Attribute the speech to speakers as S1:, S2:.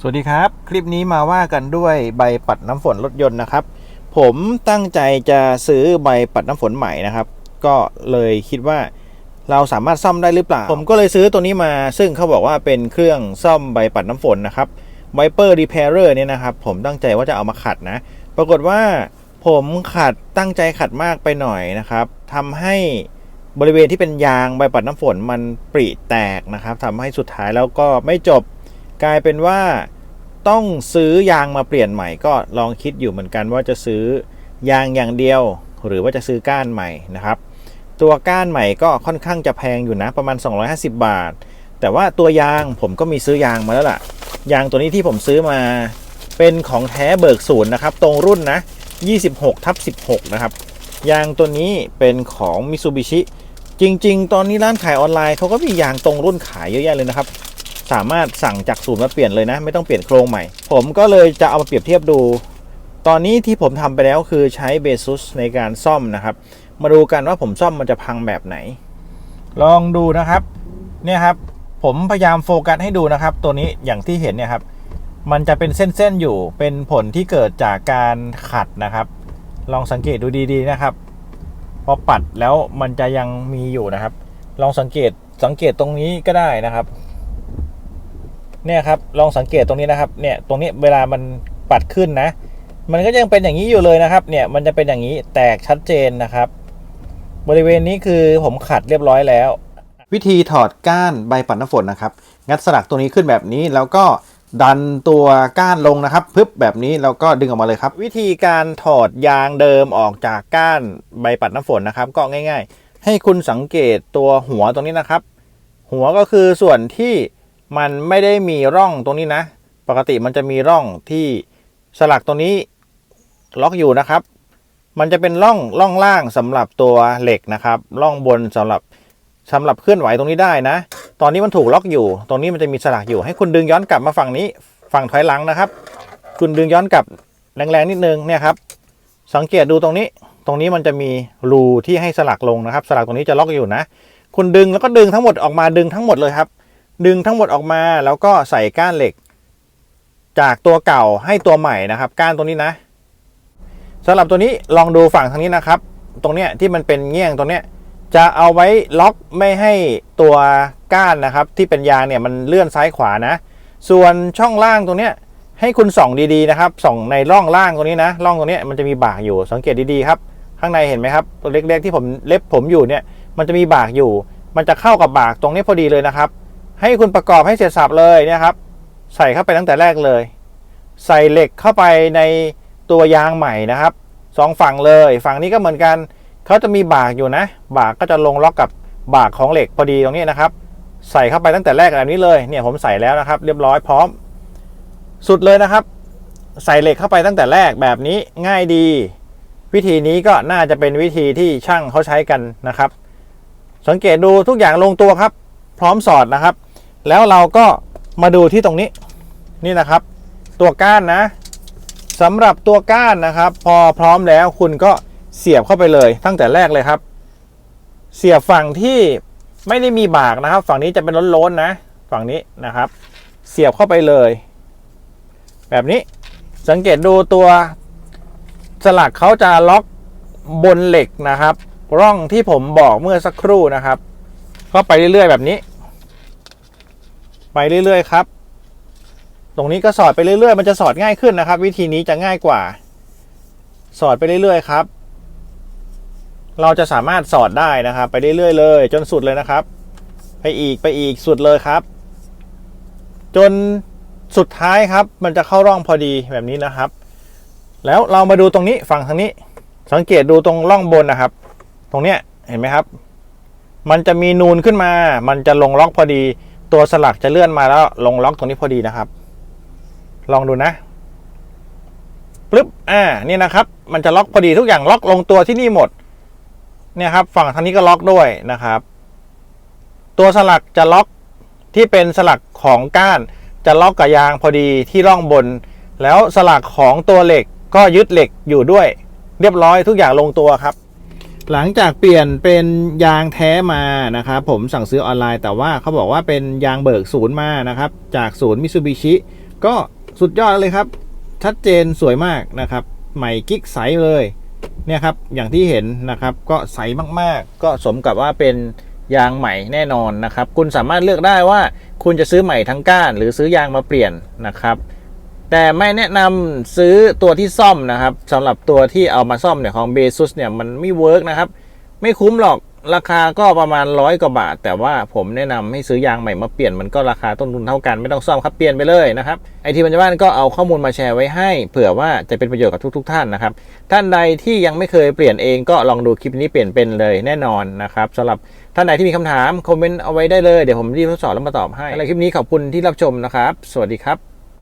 S1: สวัสดีครับ คลิปนี้มาว่ากันด้วยใบปัดน้ำฝนรถยนต์นะครับ ผมตั้งใจจะซื้อใบปัดน้ำฝนใหม่นะครับ ก็เลยคิดว่าเราสามารถซ่อมได้หรือเปล่า ผมก็เลยซื้อตัวนี้มา ซึ่งเขาบอกว่าเป็นเครื่องซ่อมใบปัดน้ำฝนนะครับ Viper Repairer เนี่ยนะครับ ผมตั้งใจว่าจะเอามาขัดนะ ปรากฏว่าผมขัดตั้งใจขัดมากไปหน่อยนะครับทำให้บริเวณที่เป็นยางใบปัดน้ำฝนมันปริแตกนะครับทำให้สุดท้ายแล้วก็ไม่จบ กลายเป็นว่าต้องซื้อยางมาเปลี่ยนใหม่ก็ลองคิดอยู่เหมือนกันว่าจะซื้อยางอย่างเดียว หรือว่าจะซื้อก้านใหม่นะครับ ตัวก้านใหม่ก็ค่อนข้างจะแพงอยู่นะประมาณ 250 บาท แต่ว่าตัวยางผมก็มีซื้อยางมาแล้วล่ะ ยางตัวนี้ที่ผมซื้อมาเป็นของแท้เบิกศูนย์นะครับ ตรงรุ่นนะ 26ทับ16 นะครับ ยางตัวนี้เป็นของมิ t ซูบิชิจริง ๆ ตอนนี้ร้านขายออนไลน์เขาก็มียางตรงรุ่นขายเยอะแยะเลยนะครับ สามารถสั่งจากศูนย์มาเปลี่ยนเลยนะ ไม่ต้องเปลี่ยนโครงใหม่ ผมก็เลยจะเอามาเปรียบเทียบดู ตอนนี้ที่ผมทำไปแล้วคือใช้เบซุสในการซ่อมนะครับ มาดูกันว่าผมซ่อมมันจะพังแบบไหน ลองดูนะครับ เนี่ยครับ ผมพยายามโฟกัสให้ดูนะครับ ตัวนี้อย่างที่เห็นเนี่ยครับ มันจะเป็นเส้นๆอยู่ เป็นผลที่เกิดจากการขัดนะครับ ลองสังเกตดูดีๆนะครับ พอปัดแล้วมันจะยังมีอยู่นะครับ ลองสังเกตสังเกตตรงนี้ก็ได้นะครับ เนี่ยครับลองสังเกตตรงนี้นะครับเนี่ยตรงนี้เวลามันปัดขึ้นนะ มันก็ยังเป็นอย่างนี้อยู่เลยนะครับเนี่ยมันจะเป็นอย่างนี้แตกชัดเจนนะครับ บริเวณนี้คือผมขัดเรียบร้อยแล้ว วิธีถอดก้านใบปัดน้ำฝนนะครับ งัดสลักตัวนี้ขึ้นแบบนี้แล้วก็ดันตัวก้านลงนะครับพึบแบบนี้แล้วก็ดึงออกมาเลยครับ วิธีการถอดยางเดิมออกจากก้านใบปัดน้ำฝนนะครับ ก็ง่าย ๆ ให้คุณสังเกตตัวหัวตรงนี้นะครับ หัวก็คือส่วนที่ มันไม่ได้มีร่องตรงนี้นะ ปกติมันจะมีร่องที่สลักตัวนี้ล็อกอยู่นะครับ มันจะเป็นร่องร่องล่างสำหรับตัวเหล็กนะครับ ร่องบนสำหรับสำหรับเคลื่อนไหวตรงนี้ได้นะ ตอนนี้มันถูกล็อกอยู่ ตรงนี้มันจะมีสลักอยู่ ให้คุณดึงย้อนกลับมาฝั่งนี้ฝั่งถอยหลังนะครับ คุณดึงย้อนกลับแรงๆนิดนึงเนี่ยครับ สังเกตดูตรงนี้ ตรงนี้มันจะมีรูที่ให้สลักลงนะครับ สลักตรงนี้จะล็อกอยู่นะ คุณดึงแล้วก็ดึงทั้งหมดออกมาดึงทั้งหมดเลยครับ ดึงทั้งหมดออกมาแล้วก็ใส่ก้านเหล็ก จากตัวเก่าให้ตัวใหม่นะครับ ก้านตัวนี้นะสำหรับตัวนี้ลองดูฝั่งทางนี้นะครับ ตรงเนี้ยที่มันเป็นเงี้ยงตรงเนี้ยจะเอาไว้ล็อกไม่ให้ตัวก้านนะครับ ที่เป็นยางเนี่ยมันเลื่อนซ้ายขวานะ ส่วนช่องล่างตรงเนี้ยให้คุณส่องดีๆนะครับส่องในร่องล่างตรงนี้นะร่องตรงเนี้ยมันจะมีบากอยู่สังเกตดีๆครับ ข้างในเห็นไหมครับตัวเล็กๆที่ผมเล็บผมอยู่เนี่ยมันจะมีบากอยู่ มันจะเข้ากับบากตรงนี้พอดีเลยนะครับ ให้คุณประกอบให้เสร็จสับเลยเนี่ยครับ ใส่เข้าไปตั้งแต่แรกเลย ใส่เหล็กเข้าไปในตัวยางใหม่นะครับสองฝั่งเลย ฝั่งนี้ก็เหมือนกันเขาจะมีบากอยู่นะ บากก็จะลงล็อกกับบากของเหล็กพอดีตรงนี้นะครับ ใส่เข้าไปตั้งแต่แรกแบบนี้เลยเนี่ยผมใส่แล้วนะครับ เรียบร้อยพร้อม สุดเลยนะครับ ใส่เหล็กเข้าไปตั้งแต่แรกแบบนี้ง่ายดี วิธีนี้ก็น่าจะเป็นวิธีที่ช่างเขาใช้กันนะครับ สังเกตดูทุกอย่างลงตัวครับ พร้อมสอดนะครับ แล้วเราก็มาดูที่ตรงนี้นี่นะครับ ตัวก้านนะสำหรับตัวก้านนะครับ พอพร้อมแล้วคุณก็เสียบเข้าไปเลยตั้งแต่แรกเลยครับ เสียบฝั่งที่ไม่ได้มีบากนะครับ ฝั่งนี้จะเป็นล้นๆนะ ฝั่งนี้นะครับ เสียบเข้าไปเลย แบบนี้สังเกตดูตัวสลักเขาจะล็อกบนเหล็กนะครับ ร่องที่ผมบอกเมื่อสักครู่นะครับ ก็ไปเรื่อยๆแบบนี้ ไปเรื่อยๆครับ ตรงนี้ก็สอดไปเรื่อยๆ มันจะสอดง่ายขึ้นนะครับ วิธีนี้จะง่ายกว่า สอดไปเรื่อยๆครับ เราจะสามารถสอดได้นะครับ ไปเรื่อยๆเลย จนสุดเลยนะครับ ไปอีกไปอีกสุดเลยครับ จนสุดท้ายครับ มันจะเข้าร่องพอดีแบบนี้นะครับ แล้วเรามาดูตรงนี้ฝั่งทางนี้ สังเกตดูตรงร่องบนนะครับ ตรงเนี้ยเห็นไหมครับ มันจะมีนูนขึ้นมา มันจะลงล็อกพอดี ตัวสลักจะเลื่อนมาแล้วลงล็อกตรงนี้พอดีนะครับ ลองดูนะปึ๊บอ่านี่นะครับ มันจะล็อกพอดีทุกอย่างล็อกลงตัวที่นี่หมด เนี่ยครับ ฝั่งทางนี้ก็ล็อกด้วยนะครับ ตัวสลักจะล็อกที่เป็นสลักของก้าน จะล็อกกับยางพอดีที่ร่องบน แล้วสลักของตัวเหล็กก็ยึดเหล็กอยู่ด้วย เรียบร้อยทุกอย่างลงตัวครับ หลังจากเปลี่ยนเป็นยางแท้มานะครับผมสั่งซื้อออนไลน์ แต่ว่าเขาบอกว่าเป็นยางเบิกศูนย์มานะครับ จากศูนย์มิซูบิชิก็สุดยอดเลยครับ ชัดเจนสวยมากนะครับ ใหม่กิ๊กใสเลยเนี่ยครับอย่างที่เห็นนะครับก็ใสมากๆ ก็สมกับว่าเป็นยางใหม่แน่นอนนะครับ คุณสามารถเลือกได้ว่าคุณจะซื้อใหม่ทั้งก้าน หรือซื้อยางมาเปลี่ยนนะครับ แต่ไม่แนะนำซื้อตัวที่ซ่อมนะครับสำหรับตัวที่เอามาซ่อมเนี่ยของเบซุสเนี่ยมันไม่เวิร์กนะครับ ไม่คุ้มหรอกราคาก็ประมาณร้อยกว่าบาท แต่ว่าผมแนะนำให้ซื้อยางใหม่มาเปลี่ยนมันก็ราคาต้นทุนเท่ากันไม่ต้องซ่อมครับเปลี่ยนไปเลยนะครับไอทีปัญจบ้านก็เอาข้อมูลมาแชร์ไว้ให้ เผื่อว่าจะเป็นประโยชน์กับทุกๆท่านนะครับ ท่านใดที่ยังไม่เคยเปลี่ยนเองก็ลองดูคลิปนี้เปลี่ยนเป็นเลยแน่นอนนะครับสำหรับท่านใดที่มีคำถามคอมเมนต์เอาไว้ได้เลยเดี๋ยวผมรีบทดสอบแล้วมาตอบให้ในคลิปนี้ขอบคุณที่รับชมนะครับ สวัสดีครับ